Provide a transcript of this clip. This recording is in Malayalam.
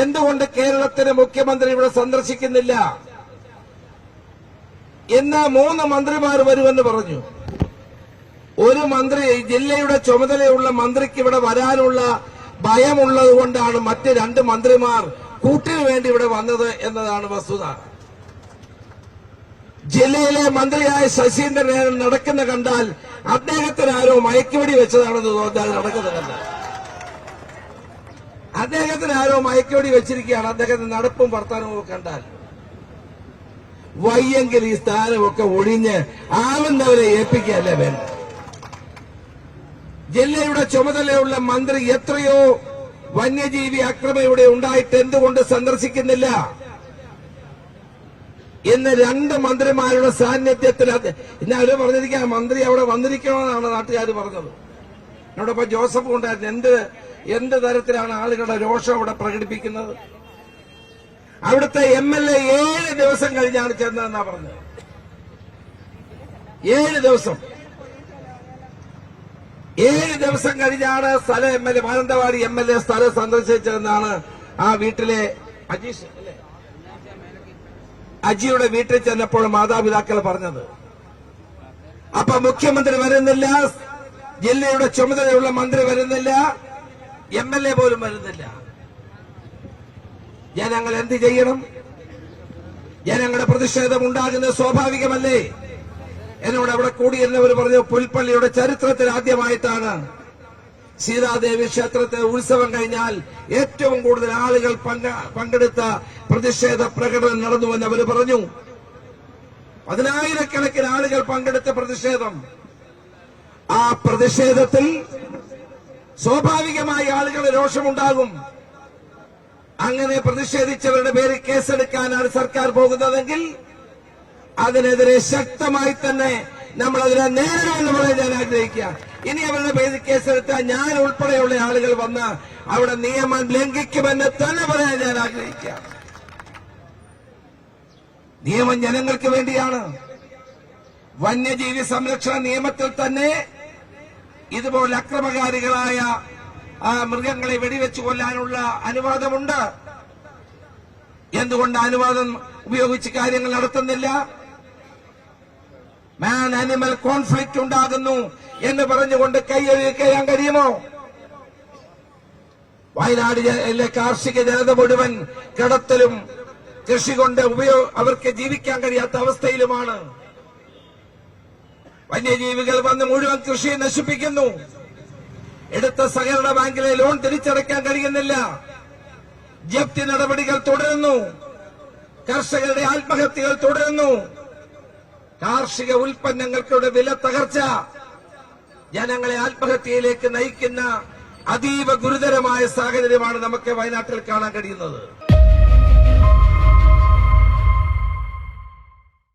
എന്തുകൊണ്ട് കേരളത്തിന് മുഖ്യമന്ത്രി ഇവിടെ സന്ദർശിക്കുന്നില്ല? എന്ന് മൂന്ന് മന്ത്രിമാർ വരുമെന്ന് പറഞ്ഞു. ഒരു മന്ത്രി ജില്ലയുടെ ചുമതലയുള്ള മന്ത്രിക്ക് ഇവിടെ വരാനുള്ള ഭയമുള്ളതുകൊണ്ടാണ് മറ്റ് രണ്ട് മന്ത്രിമാർ കൂട്ടിനു വേണ്ടി ഇവിടെ വന്നത് എന്നതാണ് വസ്തുത. ജില്ലയിലെ മന്ത്രിയായ ശശീന്ദ്രൻ നടക്കുന്ന കണ്ടാൽ അദ്ദേഹത്തിന് ആരോ മയക്കുവെടി വെച്ചതാണെന്ന് തോന്നാൽ നടക്കുന്നത് കണ്ടാൽ. അദ്ദേഹത്തിന് ആരോ മയക്കോടി വെച്ചിരിക്കുകയാണ്. അദ്ദേഹത്തിന്റെ നടപ്പും വർത്തമാനവും കണ്ടാൽ. വയ്യെങ്കിൽ ഈ സ്ഥാനമൊക്കെ ഒഴിഞ്ഞ് ആവുന്നവരെ ഏൽപ്പിക്കുകയല്ലേ വേണ്ട ജില്ലയുടെ ചുമതലയുള്ള മന്ത്രി എത്രയോ വന്യജീവി അക്രമം ഇവിടെ ഉണ്ടായിട്ട് എന്തുകൊണ്ട് സന്ദർശിക്കുന്നില്ല? ഇന്ന് രണ്ട് മന്ത്രിമാരുടെ സാന്നിധ്യത്തിൽ ഇന്ന് അവർ മന്ത്രി അവിടെ വന്നിരിക്കണമെന്നാണ് നാട്ടുകാർ പറഞ്ഞത്. എന്നോടൊപ്പം ജോസഫ് ഉണ്ടായിരുന്നു. എന്ത് എന്ത് തരത്തിലാണ് ആളുകളുടെ രോഷം അവിടെ പ്രകടിപ്പിക്കുന്നത്? അവിടുത്തെ എം എൽ എ ഏഴ് ദിവസം കഴിഞ്ഞാണ് ചെന്നതെന്നാ പറഞ്ഞത്? ഏഴ് ദിവസം. ഏഴ് ദിവസം കഴിഞ്ഞാണ് സ്ഥല M L A Mananthavady M L A സ്ഥലം സന്ദർശിച്ചതെന്നാണ് ആ വീട്ടിലെ അജീഷ് അജിയുടെ വീട്ടിൽ ചെന്നപ്പോൾ മാതാപിതാക്കൾ പറഞ്ഞത്. അപ്പൊ മുഖ്യമന്ത്രി വരുന്നില്ല ജില്ലയുടെ ചുമതലയുള്ള മന്ത്രി വരുന്നില്ല എം എൽ എ പോലും വരുന്നില്ല. ജനങ്ങൾ എന്ത് ചെയ്യണം? ജനങ്ങളുടെ പ്രതിഷേധം ഉണ്ടാകുന്നത് സ്വാഭാവികമല്ലേ? എന്നോട് അവിടെ കൂടി എന്നവർ പറഞ്ഞു പുൽപ്പള്ളിയുടെ ചരിത്രത്തിൽ ആദ്യമായിട്ടാണ് സീതാദേവി ക്ഷേത്രത്തെ ഉത്സവം കഴിഞ്ഞാൽ ഏറ്റവും കൂടുതൽ ആളുകൾ പങ്കെടുത്ത പ്രതിഷേധ പ്രകടനം നടന്നുവെന്ന് അവർ പറഞ്ഞു. പതിനായിരക്കണക്കിന് ആളുകൾ പങ്കെടുത്ത പ്രതിഷേധം. ആ പ്രതിഷേധത്തിൽ സ്വാഭാവികമായി ആളുകൾ രോഷമുണ്ടാകും. അങ്ങനെ പ്രതിഷേധിച്ചവരുടെ പേരിൽ കേസെടുക്കാനാണ് സർക്കാർ പോകുന്നതെങ്കിൽ അതിനെതിരെ ശക്തമായി തന്നെ നമ്മൾ അതിനെ നേരിടുമെന്ന് പറയാൻ ഞാൻ ആഗ്രഹിക്കുക. ഇനി അവരുടെ പേരിൽ കേസെടുത്താൽ ഞാൻ ഉൾപ്പെടെയുള്ള ആളുകൾ വന്ന് അവിടെ നിയമം ലംഘിക്കുമെന്ന് തന്നെ പറയാൻ ഞാൻ ആഗ്രഹിക്കുക. നിയമം ജനങ്ങൾക്ക് വേണ്ടിയാണ്. വന്യജീവി സംരക്ഷണ നിയമത്തിൽ തന്നെ ഇതുപോലെ അക്രമകാരികളായ ആ മൃഗങ്ങളെ വെടിവെച്ച് കൊല്ലാനുള്ള അനുവാദമുണ്ട്. എന്തുകൊണ്ട് അനുവാദം ഉപയോഗിച്ച് കാര്യങ്ങൾ നടത്തുന്നില്ല? മാൻ അനിമൽ കോൺഫ്ലിക്റ്റ് ഉണ്ടാകുന്നു എന്ന് പറഞ്ഞുകൊണ്ട് കൈയൊഴിക്കാൻ കഴിയുമോ? വയനാട് ജില്ലയിലെ കാർഷിക ജനത മുഴുവൻ കിടത്തലും കൃഷി കൊണ്ട് ഉപയോഗ അവർക്ക് ജീവിക്കാൻ കഴിയാത്ത അവസ്ഥയിലുമാണ്. വന്യജീവികൾ വന്ന് മുഴുവൻ കൃഷിയെ നശിപ്പിക്കുന്നു. എടുത്ത സഹകരണ ബാങ്കിലെ ലോൺ തിരിച്ചടയ്ക്കാൻ കഴിയുന്നില്ല. ജപ്തി നടപടികൾ തുടരുന്നു. കർഷകരുടെ ആത്മഹത്യകൾ തുടരുന്നു. കാർഷിക ഉൽപ്പന്നങ്ങൾക്കുടെ വില തകർച്ച. ജനങ്ങളെ ആത്മഹത്യയിലേക്ക് നയിക്കുന്ന അതീവ ഗുരുതരമായ സാഹചര്യമാണ് നമുക്ക് വയനാട്ടിൽ കാണാൻ കഴിയുന്നത്.